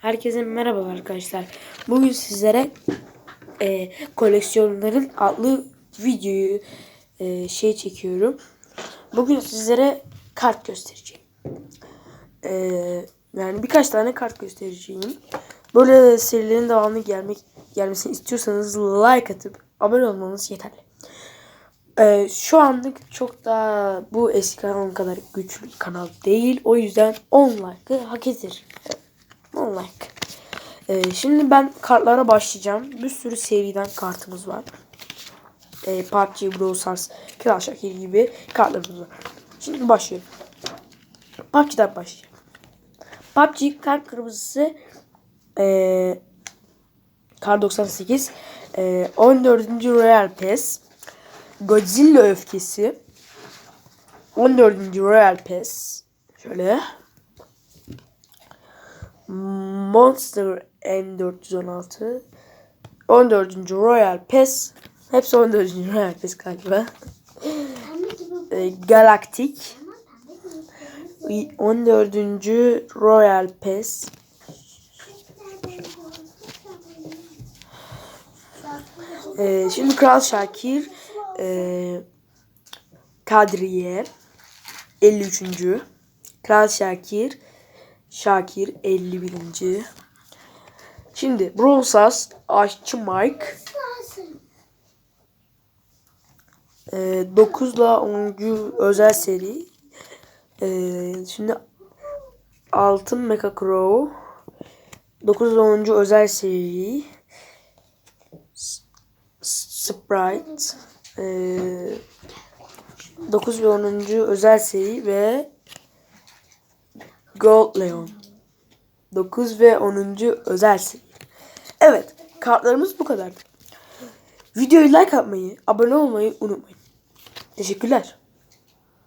Herkese merhaba arkadaşlar. Bugün sizlere e, koleksiyonların adlı videoyu e, şey çekiyorum. Bugün sizlere kart göstereceğim. E, yani birkaç tane kart göstereceğim. Böyle serilerin devamlı gelmek gelmesini istiyorsanız like atıp abone olmanız yeterli. E, şu anlık çok da bu eski kanalım kadar güçlü kanal değil. O yüzden 10 like'ı hak eder. 10 like. Ee, şimdi ben kartlara başlayacağım. Bir sürü seriden kartımız var. Ee, PUBG, Brawl Stars, Kral Şakir gibi kartlarımız var. Şimdi başlıyorum. PUBG'den başlayacağım. PUBG kart kırmızısı ee, kar 98 ee, 14. Royal Pass Godzilla öfkesi 14. Royal Pass şöyle Monster N416 14. Royal Pass Hepsi 14. Royal Pass galiba. Ee, Galactic 14. Royal Pass Ee, şimdi Kral Şakir ee, Kadriye 53. Kral Şakir Şakir 51. Şimdi Brawl Stars Aşçı Mike ee, 9 ile 10. özel seri ee, şimdi Altın Mecha Crow 9 ile 10. özel seri S- Sprite ee, 9 ve 10. özel seri ve Gold Leon 9 ve 10. özel seri. Evet, kartlarımız bu kadar. Videoyu like atmayı, abone olmayı unutmayın. Teşekkürler.